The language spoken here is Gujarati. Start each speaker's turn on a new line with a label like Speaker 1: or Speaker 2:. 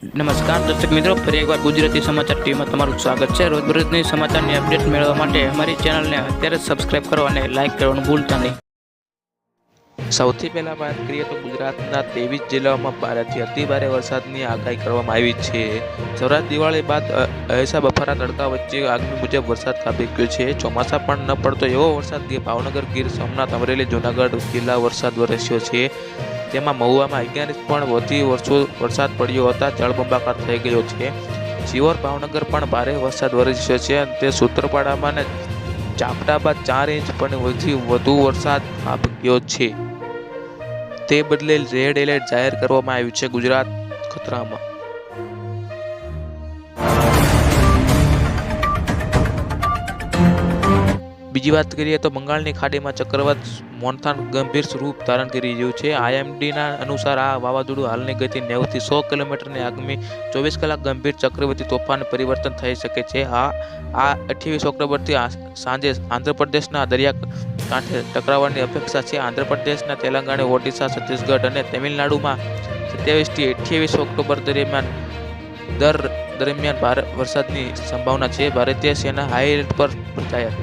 Speaker 1: નમસ્કાર, દર્શક મિત્રો, ફરી એકવાર ગુજરાતી સમાચાર ટીવીમાં તમારું સ્વાગત છે. રોજબરોજની સમાચારની અપડેટ મેળવવા માટે અમારી ચેનલને અત્યારે સબસ્ક્રાઇબ કરો અને લાઇક કરવાનું ભૂલતા નહીં. સૌથી પહેલાં વાત કરીએ તો ગુજરાતના ત્રેવીસ જિલ્લાઓમાં ભારેથી અતિભારે વરસાદની આગાહી કરવામાં આવી છે. સૌરાષ્ટ્ર દિવાળી બાદ અહેસા બફારા તડકા વચ્ચે આગમી મુજબ વરસાદ ખાબી ગયો છે. ચોમાસા પણ ન પડતો એવો વરસાદ ગીર ભાવનગર, ગીર સોમનાથ, અમરેલી, જૂનાગઢ જિલ્લા વરસાદ વરસ્યો છે. તેમાં મહુવામાં અગિયાર પણ વધી વર્ષો વરસાદ પડ્યો હતા. જળબંબાકાર થઈ ગયો છે. શિવોર ભાવનગર પણ ભારે વરસાદ વરસ્યો છે અને તે સૂત્રપાડામાં ને ચાપડા બાદ ચાર ઇંચ પણ વધી વધુ વરસાદ આપ્યો છે. તે બદલે રેડ એલર્ટ જાહેર કરવામાં આવ્યું છે ગુજરાત ખતરામાં. બીજી વાત કરીએ તો બંગાળની ખાડીમાં ચક્રવાત મોન્થાન ગંભીર સ્વરૂપ ધારણ કરી રહ્યું છે. આઈએમડીના અનુસાર આ વાવાઝોડું હાલની ગતિ નેવથી સો કિલોમીટરની આગામી ચોવીસ કલાક ગંભીર ચક્રવર્તી તોફાન પરિવર્તન થઈ શકે છે. આ આ અઠ્યાવીસ ઓક્ટોબરથી સાંજે આંધ્રપ્રદેશના દરિયા કાંઠે ટકરાવવાની અપેક્ષા છે. આંધ્રપ્રદેશના તેલંગાણા, ઓડિશા, છત્તીસગઢ અને તમિલનાડુમાં સત્યાવીસથી અઠ્યાવીસ ઓક્ટોબર દરમિયાન દર દરમિયાન ભારે વરસાદની સંભાવના છે. ભારતીય સેના હાઈ એલર્ટ પર જાહેર